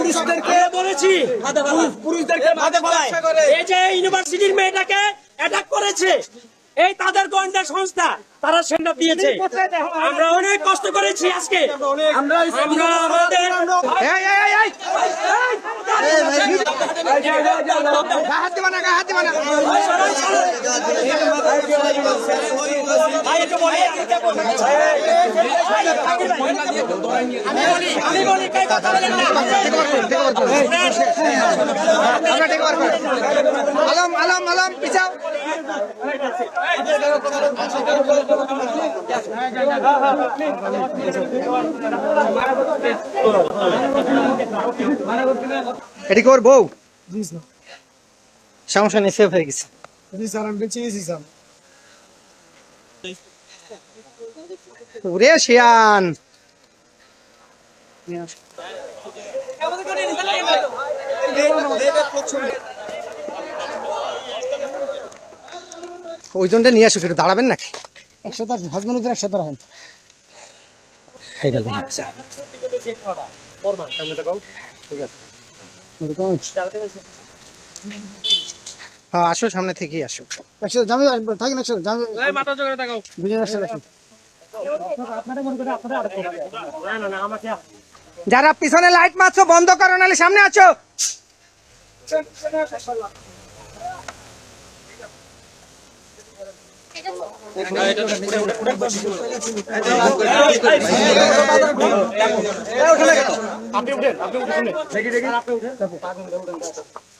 পুরুষদেরকে বলেছি পুরুষদেরকে বাধা এই যে ইউনিভার্সিটির মেয়েটাকে অ্যাটাক করেছে এই তাদের গোয়েন্দা সংস্থা তারা সেন্টার দিয়েছে আমরা অনেক কষ্ট করেছি আজকে আমরা আমাদের এই, এই, এই, এই। গা হাত দিবা না, হাত দিবা না। আমি বলি আমি বলি কে কথা বলেন না। আলম আলম আলম পিছাও। এটি কর বউ। সমস্যা নেই সেভ হয়ে গেছে। জি স্যার আমি চিনেছি স্যার। ওরে শিয়ান। ওই জনটা নিয়ে আসুক একটু দাঁড়াবেন নাকি? একসাথে হাজবেন্ড একসাথে রাখেন হ্যাঁ আসো সামনে থেকেই আসো। একসাথে জামি থাকেন একসাথে জামি দুজন একসাথে রাখেন যারা পিছনে লাইট মারছো বন্ধ করো নাহলে সামনে আছো।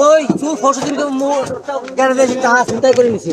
ওই তুই ফসল দিনকে গ্যারেজে টাকা চিন্তাই করে নিছি?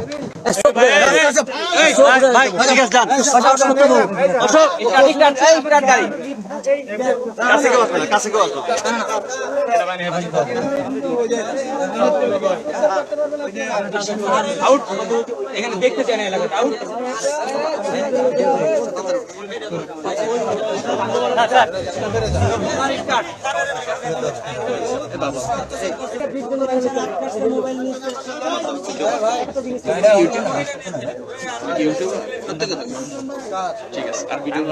ঠিক আছে আর ভিডিও